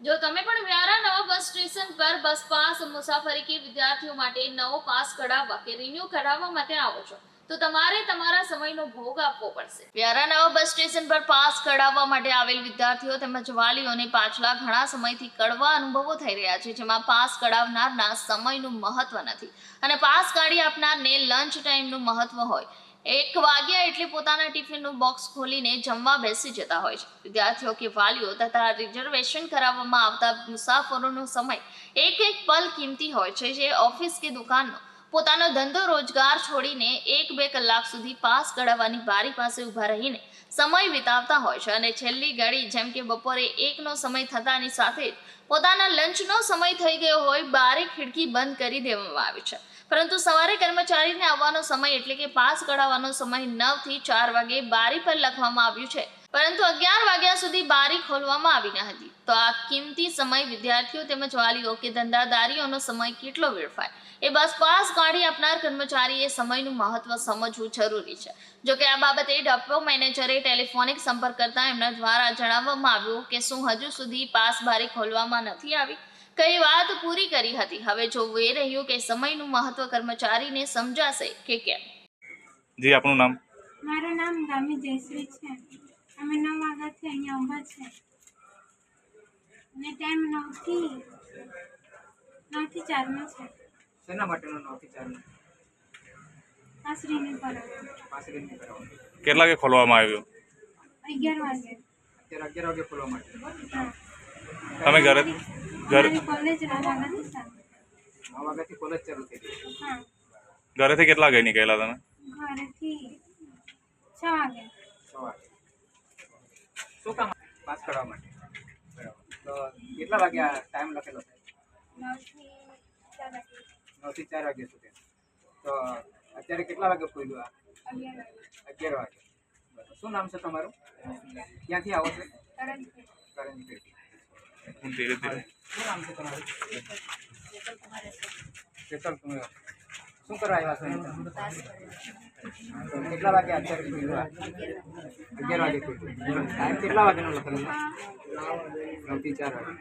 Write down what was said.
જો તમે પણ વ્યારા નવા બસ સ્ટેશન પર બસ પાસ, મુસાફરી કે વિદ્યાર્થીઓ માટે નવો પાસ કઢાવવા કે રિન્યુ કઢાવવા માટે આવો છો, તો તમારે તમારા સમયનો ભોગ આપવો પડશે. વ્યારા નવા બસ સ્ટેશન પર પાસ કઢાવવા માટે આવેલ વિદ્યાર્થીઓ તેમજ વાલીઓને પાછલા ઘણા સમયથી કડવા અનુભવો થઈ રહ્યા છે, જેમાં પાસ કઢાવનારના સમયનું મહત્વ નથી. અને પાસ કાઢી આપનારને લંચ ટાઈમનું મહત્વ હોય. એક વાગ્યા એટલે પોતાના ટિફિનનું બોક્સ ખોલીને જમવા બેસી જતા હોય છે. વિદ્યાર્થીઓ કે વાલીઓ તથા રિઝર્વેશન કરાવવામાં આવતા મુસાફરોનો સમય એક એક પલ કિંમતી હોય છે, જે ઓફિસ કે દુકાનનો પોતાનો ધંધો રોજગાર છોડીને એક બે કલાક સુધી પાસ કઢાવવાની બારી પાસે ઊભા રહીને સમય વિતાવતા હોય છે. અને છેલ્લી ઘડી જેમ કે બપોરે એકનો સમય થતાની સાથે પોતાના લંચનો સમય થઈ ગયો હોય, બારી ખિડકી બંધ કરી દેવામાં આવી છે. પરંતુ સવારે કર્મચારીને આવવાનો સમય એટલે કે પાસ કઢાવવાનો સમય નવથી ચાર વાગે બારી પર લખવામાં આવ્યું છે. પરંતુ અગિયાર વાગ્યા સુધી બારી ખોલવામાં આવી ન હતી. તો આ કિંમતી સમય વિદ્યાર્થીઓ તેમજ વાલીઓ કે ધંધાદારીઓનો સમય કેટલો વેડફાય? એ બસ પાસ કાઢી આપનાર કર્મચારીએ સમયનું મહત્વ સમજવું જરૂરી છે. જો કે આ બાબતે ડપો મેનેજરે, ટેલિફોનિક સંપર્ક કરતા એમના દ્વારા જણાવવામાં આવ્યું કે શું હજુ સુધી પાસ બારી ખોલવામાં નથી આવી? કઈ વાત પૂરી કરી હતી? હવે જોવું એ રહ્યું કે સમયનું મહત્વ કર્મચારીને સમજાશે કે કેમ? જી આપનું નામ? મારું નામ ગામી જયશ્રી છે. અમે નવ વાગ્યાથી અહીંયા ઊભા છે. ને ટાઈમ નવથી નવથી ચારનો છે. શેના માટેનો નવથી ચારનો? પાસરીની પર પાસરીની નહીં કેટલા વાગે ખોલવામાં આવ્યું? અગિયાર વાગે. અત્યારે અગિયાર વાગે ખોલવા માટે. તમે ઘરે? ઘરેથી કેટલા વાગે નીકળેલા તમે? શું કામ? પાસ કરાવવા માટે. બરાબર. તો કેટલા વાગ્યા ટાઈમ લખેલો છે? નવથી ચાર વાગ્યા સુધી. તો અત્યારે કેટલા વાગે ખોલ્યું આ? અગિયાર વાગે. બરાબર. શું નામ છે તમારું? ક્યાંથી આવો છો? કરંજપેટ હું ધીરે ધીરે શું કરવા આવ્યા છો કેટલા વાગે અત્યારે? અગિયાર વાગે ટાઈમ કેટલા વાગ્યાનો લખેલો નવથી ચાર વાગે